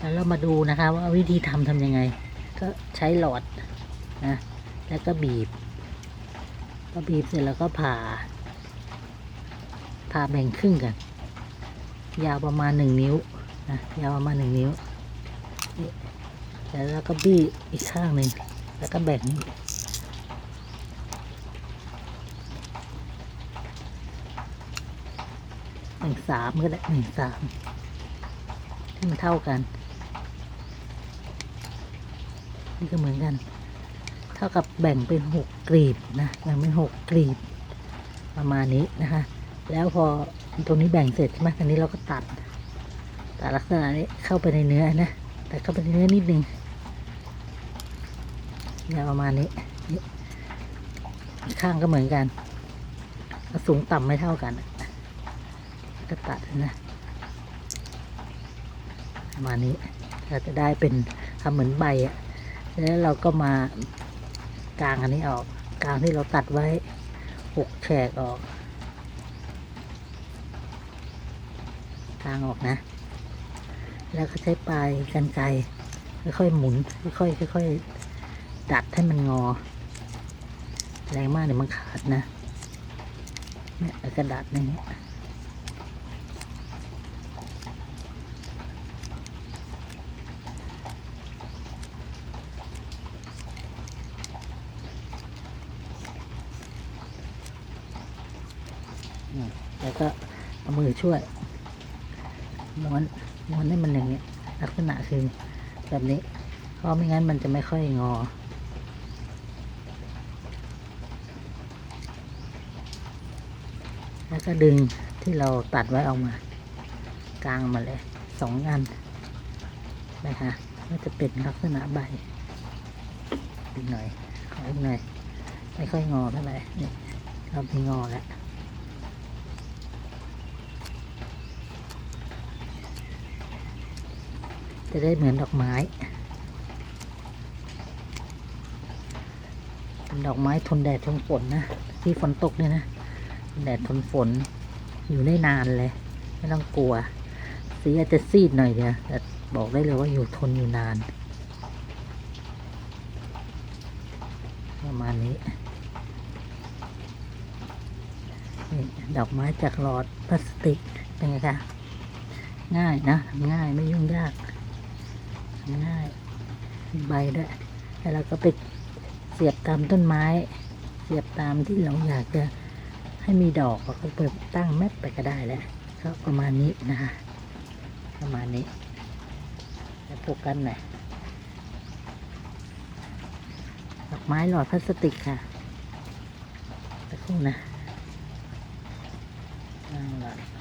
แล้วมาดูนะคะว่าวิธีทำทำยังไง ก็ใช้หลอดนะแล้วก็บีบพอบีบเสร็จแล้วก็ผ่า ผ่าแบ่งครึ่งกัน ยาวประมาณหนึ่งนิ้วนะยาวประมาณหนึ่งนิ้วแล้วเราก็บี้อีกข้างหนึ่งแล้วก็แบ่งหนึ่งสามก็ได้หนึ่งสามให้มันเท่ากัน นี่ก็เหมือนกัน เท่ากับแบ่งเป็นหกกรีบนะแบ่งเป็นหกกรีบประมาณนี้นะคะ แล้วพอตรงนี้แบ่งเสร็จใช่ไหมอันนี้เราก็ตัดตัดลักษณะนี้เข้าไปในเนื้อนะแต่เข้าไปในเนื้อนิดนึงเนี่ยประมาณนี้นข้างก็เหมือนกัน สูงต่ำไม่เท่ากัน ก็ตัดนะประมาณนี้เราจะได้เป็นทำเหมือนใบอะ แล้วเราก็มากางอันนี้ออก กางที่เราตัดไว้หกแฉกออก กางออกนะ แล้วก็ใช้ปลายกันไกค่อยๆหมุน ค่อยๆค่อยๆดัดให้มันงอ แรงมากเดี๋ยวมันขาดนะ เนี่ยแล้วก็ดัดอย่างเแล้วก็เอามือช่วย ม้วนม้วนให้มันอย่างเงี้ยลักษณะคือแบบนี้ เพราะไม่งั้นมันจะไม่ค่อยงอ แล้วก็ดึงที่เราตัดไว้ออกมา กลางมาเลยสองอันนะคะก็จะเป็นลักษณะใบอีกหน่อยขออีกหน่อยไม่ค่อยงอเท่าไหร่นี่เรามีงอแล้ว จะได้เหมือนดอกไม้ เป็นดอกไม้ทนแดดทนฝนนะ ที่ฝนตกเนี่ยนะ แดดทนฝน อยู่ได้นานเลย ไม่ต้องกลัว สีอาจจะซีดหน่อยเดียวแต่บอกได้เลยว่าอยู่ทนอยู่นาน ประมาณนี้นี่ดอกไม้จากหลอดพลาสติก เป็นไงคะ ง่ายนะทำง่ายไม่ยุ่งยาก ง่ายใบด้วย แล้วเราก็ไปเสียบตามต้นไม้ เสียบตามที่เราอยากจะให้มีดอกเราก็ไปตั้งแมปไปก็ได้แล้วก็ประมาณนี้นะคะประมาณนี้จะโฟกัสหน่อยดอกไม้หลอดพลาสติกค่ะสักครู่นะนั่งหลอด